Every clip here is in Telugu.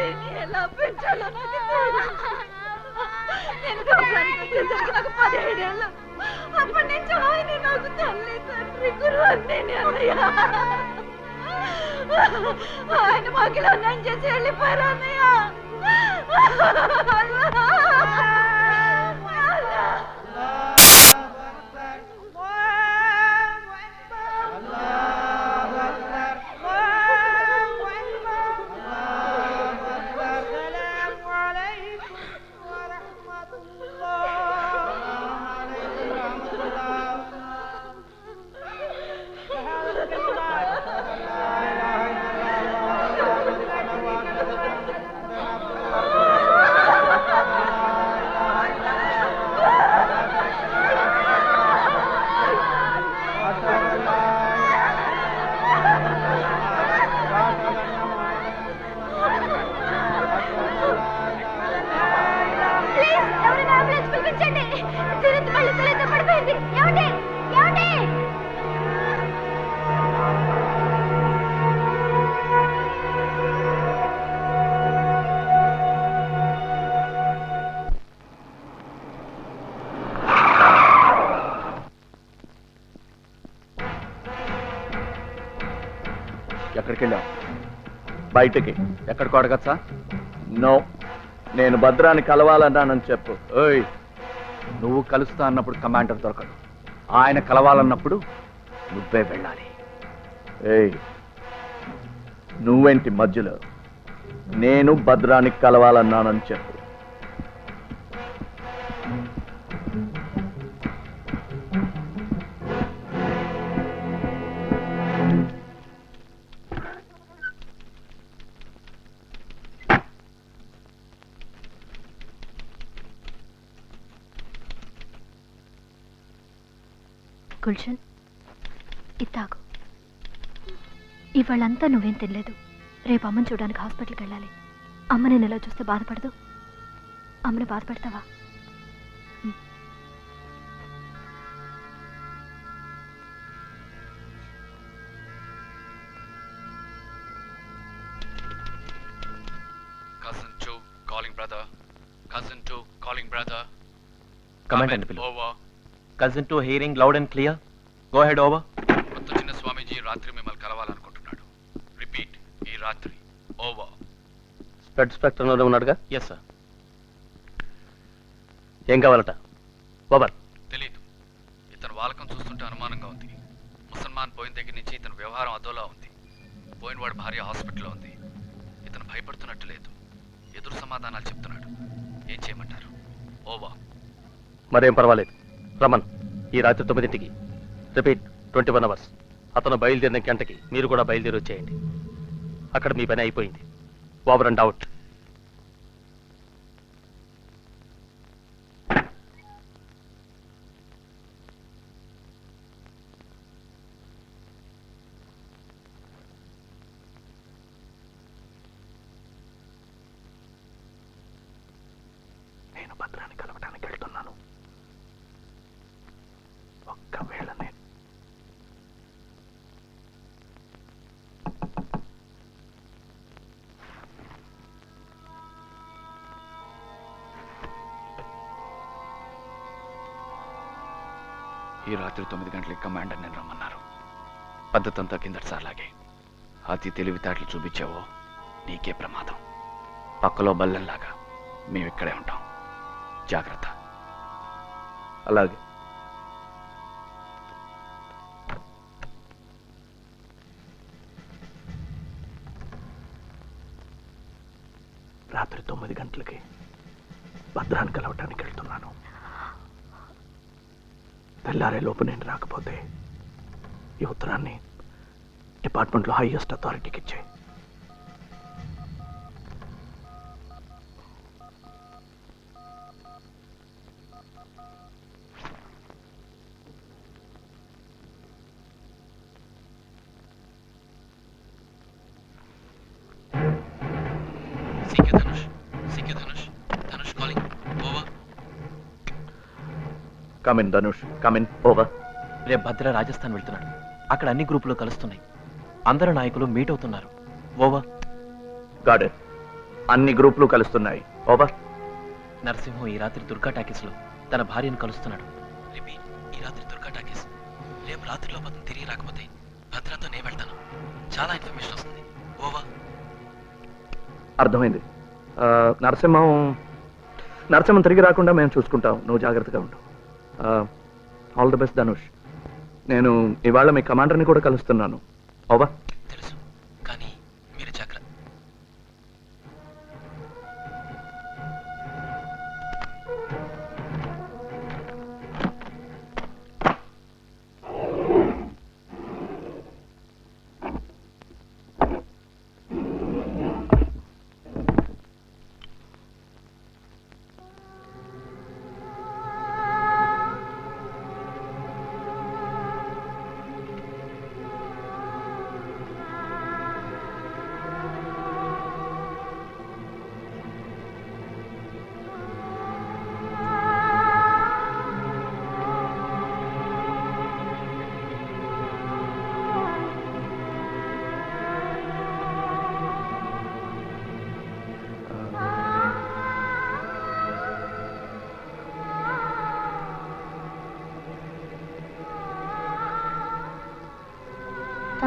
దీన్ని ఎలా పెంచాలో నేను నాకు పదిహేడేళ్ళు అప్పటి నుంచి ఆయన నాకు తల్లి తండ్రి గురువు అన్నయ్య ఆయన మాకిలో చేసి వెళ్ళిపోయారు అన్నయ్య. ఎక్కడికి వెళ్ళావు బయటికి. ఎక్కడికి అడగచ్చా? నో. నేను భద్రాన్ని కలవాలన్నానని చెప్పు. ఓయ్ నువ్వు కలుస్తా అన్నప్పుడు కమాండర్ దొరకడు. ఆయన కలవాలన్నప్పుడు నువ్వే వెళ్ళాలి. ఏయ్ నువ్వేంటి మధ్యలో? నేను భద్రానికి కలవాలన్నానని చెప్పు. గుల్షన్ ఇత్తాకు ఇవాళంతా నువ్వేం తినలేదు. రేపు అమ్మని చూడడానికి హాస్పిటల్కి వెళ్ళాలి. అమ్మ నేను ఎలా చూస్తే బాధపడదు? అమ్మని బాధ పెడతావా Cousin 2 calling brother. Cousin 2 calling brother. Command అండి పిలు cousin two hearing loud and clear go ahead over కొత్త చిన్న స్వామీజీ రాత్రి మిమ్మల్ని కలవాలనుకుంటున్నాడు. రిపీట్ ఈ రాత్రి. ఓవర్ స్పెడ్ స్పెక్ట్రంలోనే ఉన్నాడుగా? ఎస్ సార్ ఏం కావాలట? ఓవర్ తెలీదు. ఇతను వాలకం చూస్తుంటే అనుమానంగా ఉంది. ముసల్మాన్ పోయిన దగ్గర నుంచి ఇతని వ్యవహారం అదోలా ఉంది. పోయినవాడి భార్య హాస్పిటల్లో ఉంది. ఇతను భయపడుతున్నట్టు లేదు. ఎదురు సమాధానాలు చెప్తున్నాడు. ఏం చేయమంటారు? ఓవా మరేం పర్వాలేదు. రమన్ ఈ రాత్రి తొమ్మిదింటికి. Repeat twenty one hours. అతను బయలుదేరిన గంటకి మీరు కూడా బయలుదేరి వచ్చేయండి. అక్కడ మీ పని అయిపోయింది. Over and out. ఈ రాత్రి తొమ్మిది గంటలకి కమాండర్ నేను రమ్మన్నారు. పద్ధతంతా కిందటిసార్లాగే. అతి తెలివితేటలు చూపించావో నీకే ప్రమాదం. పక్కలో బల్లెంలాగా మేము ఇక్కడే ఉంటాం. జాగ్రత్త. అలాగే. రాత్రి తొమ్మిది గంటలకి భద్రాన్ని కలవటానికి వెళ్తున్నాను. తెల్లారే లోపు నేను రాకపోతే ఈ ఉత్తరాన్ని డిపార్ట్మెంట్లో హైయెస్ట్ అథారిటీకి ఇచ్చేయి. కమిన్ ధనుష్ కమిన్ ఓవర్ రేపు భద్ర రాజస్థాన్ వెళ్తున్నాడు. అక్కడ అన్ని గ్రూపులు కలుస్తున్నాయి. అందరు నాయకులు మీట్ అవుతున్నారు. ఓవర్ గాడ్ అన్ని గ్రూపులు కలుస్తున్నాయి. ఓవర్ నరసింహం ఈ రాత్రి దుర్గా టాకీస్లో తన భార్యను కలుస్తున్నాడు. లిపి ఈ రాత్రి దుర్గా టాకీస్. రేపు రాత్రిలో అతను తిరిగి రాకపోతే భద్రతో నేను వెళ్తాను. చాలా ఇన్ఫర్మేషన్ వస్తుంది. ఓవర్ అర్థమైంది. నరసింహం నరసింహం తిరిగి రాకుండా మేము చూసుకుంటాం. నువ్వు జాగ్రత్తగా ఉండు. ఆల్ ది బెస్ట్ ధనుష్ నేను ఇవాళ మీ కమాండర్ని కూడా కలుస్తున్నాను. ఓవర్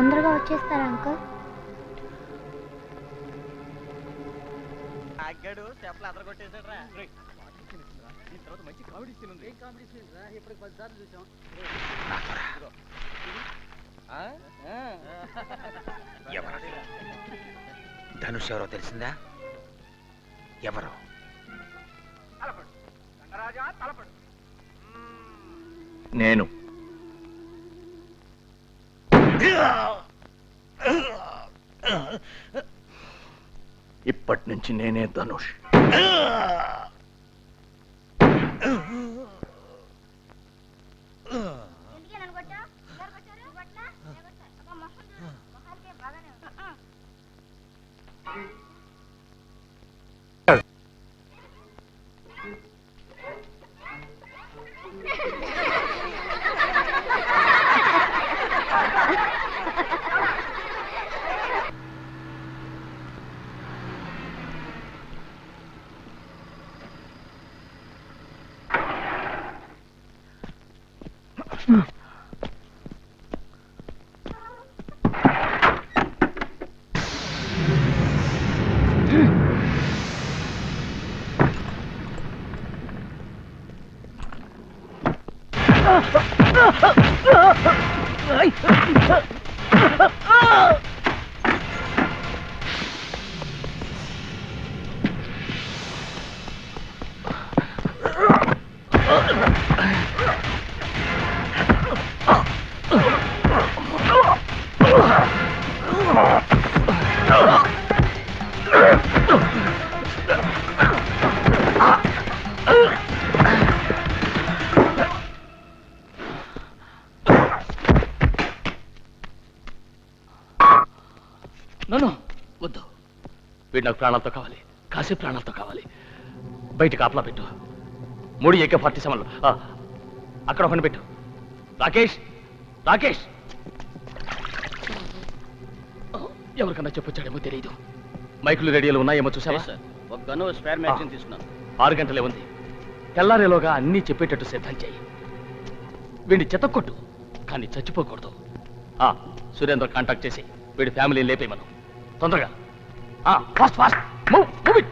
తొందరగా వచ్చేస్తారా అంకుల్? చెప్పలు తర్వాత మంచి కామెడీ సీన్ ఉంది. కామెడీ సీన్ రా ఇప్పుడు చూసాం. ధనుష్ ఎవరో తెలిసిందా? ఎవరు? నేను. ఇప్పటి నుంచి నేనే ధనుష్. నన్ను వద్దు. వీడు నాకు ప్రాణాలతో కావాలి. కాసేపు ప్రాణాలతో కావాలి. బయట కాపలా పెట్టు. మూడు ఏకే ఫార్టీ సెవెన్లో. ఆ, అక్కడ ఒకటి పెట్టు. రాకేష్ రాకేష్. ఎవరికన్నా చెప్పొచ్చాడేమో తెలియదు మైకులు రేడియోలు ఉన్నాయేమో చూసావా ఒక గన్ను స్పేర్ మ్యాగజైన్ తీసుకున్నాను. ఆరు గంటలే ఉంది. తెల్లారేలోగా అన్నీ చెప్పేటట్టు సిద్ధం చేయి. వీడిని చెతక్కొట్టు కానీ చచ్చిపోకూడదు. ఆ, సురేంద్ర కాంటాక్ట్ చేసి వీడి ఫ్యామిలీని లేపేయమను. తొందరగా. Fast fast. Move move it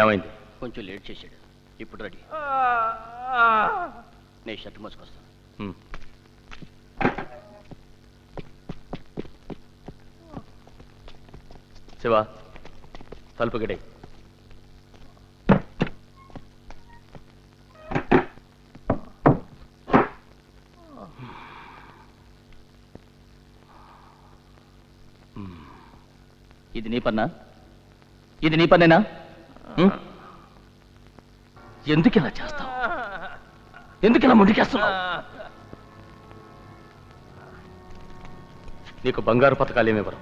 ఏమైంది? కొంచెం లేట్ చేశాడు. ఇప్పుడు రెడీ. నేను షర్ట్ మోసుకొస్తాను. హ్మ్. శివ తలుపు గడి ఇది నీ పన్నా? ఇది నీ పన్నేనా? ఎందుకు ఇలా చేస్తావు? ఎందుకు ఇలా ముందుకేస్తున్నావు? నీకు బంగారు పథకాలు ఏమివ్వరు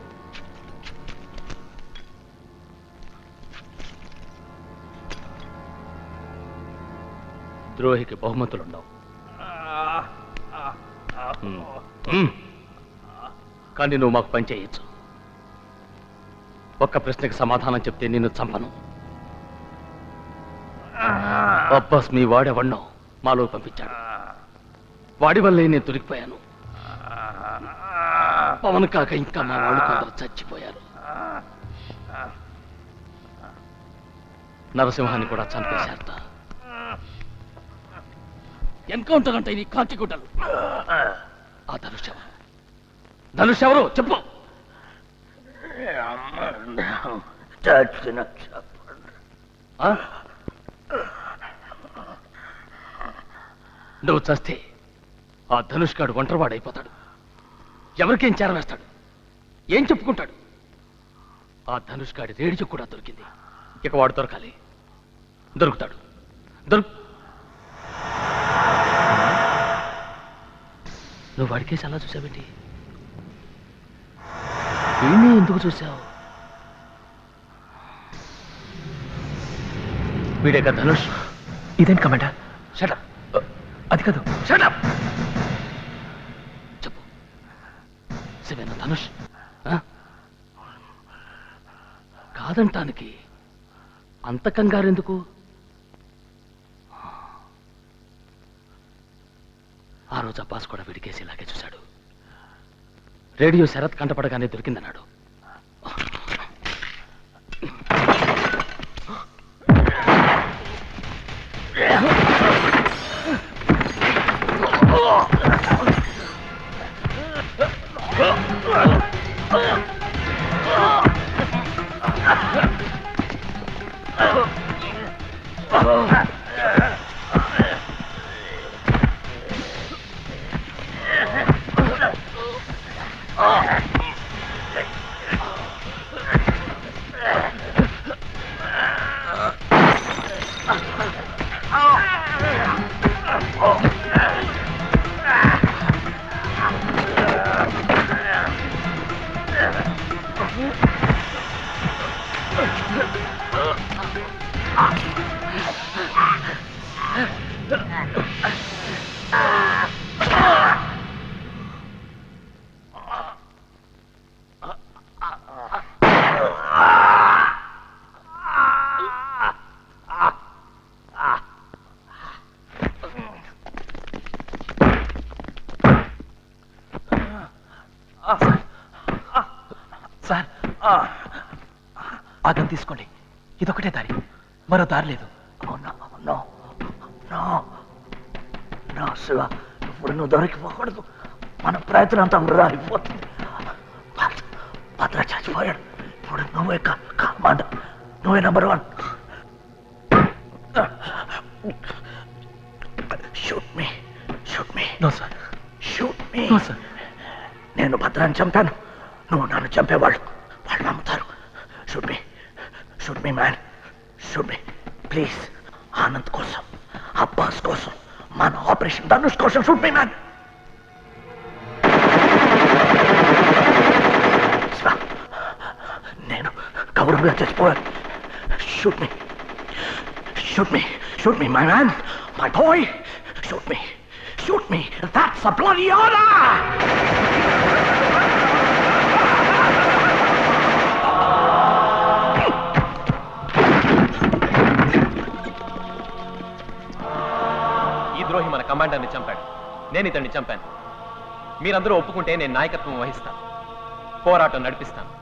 ద్రోహికి బహుమతులుండవు. కానీ నువ్వు మాకు పని చేయొచ్చు. ఒక్క ప్రశ్నకి సమాధానం చెప్తే నిన్ను చంపను. అబ్బాస్ మీ వాడెవన్నో మాలో పంపించాడు. వాడి వల్లే నేను దొరికిపోయాను. పవన్ కాక ఇంకా మా వాళ్ళు కొందరు చచ్చిపోయారు. నరసింహాన్ని కూడా చంపేశారట ఎన్కౌంటర్ అంటే నీ కాకి గుడ్డలు. ఆ ధనుష్ ఎవరు? ధనుష్ ఎవరు? చెప్పు. ఆ? నువ్వు చస్తే ఆ ధనుష్ గాడు ఒంటరివాడైపోతాడు. ఎవరికేం చేరవేస్తాడు ఏం చెప్పుకుంటాడు? ఆ ధనుష్ గాడి రేడియో కూడా దొరికింది. ఇక వాడు దొరకాలి. దొరుకుతాడు. దొరుకు. నువ్వు వాడికేసి అలా చూసావేంటి? వీణ్ణి ఎందుకు చూసావు? వీడేక ధనుష్. ఇదేంటి కమాండర్? షటప్ అది కాదు. షటప్ చెప్పు. శివేన ధనుష్? ఆ? కాదంటానికి అంత కంగారెందుకు ఆ రోజు అబ్బాస్ కూడా వీడికేసి ఇలాగే చూశాడు. రేడియో శరత్ కంటపడగానే దొరికిందన్నాడు. Ah, ah. ఆగం తీసుకోండి. ఇదొకటే దారి. మరో దారి లేదు. శివ ఇప్పుడు నువ్వు దొరికిపోకూడదు. మన ప్రయత్నం అంతా వృధా అయిపోతుంది. భద్ర చచ్చిపోయాడు ఇప్పుడు నువ్వే కమాండ్. నువ్వే number one shoot me shoot me no sir shoot me no sir నేను భద్రాన్ని చంపాను. నువ్వు నన్ను చంపేవాళ్ళు. వాళ్ళు నమ్ముతారు. Shoot me shoot me man shoot me please Anand కోసం అబ్బాస్ కోసం మన ఆపరేషన్ ధనుష్ కోసం షూట్ మీ మ్యాన్ నేను గౌరవంగా చచ్చిపోయాను shoot me shoot me shoot me my man my boy shoot me shoot me that's a bloody order కమాండర్ని చంపాడు. నేను ఇతన్ని చంపాను. మీరందరూ ఒప్పుకుంటే నేను నాయకత్వం వహిస్తాను. పోరాటం నడిపిస్తాను.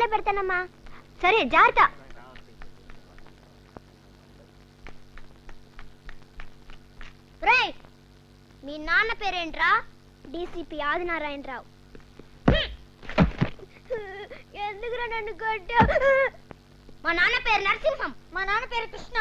ఫోన్లో పెడతానమ్మా. సరే జాగ్రత్త. మీ నాన్న పేరేంట్రా? డీసీపీ ఆదినారాయణరావు. ఎందుకురా నన్ను కొట్టావు? మా నాన్న పేరు నరసింహం. మా నాన్న పేరు కృష్ణ.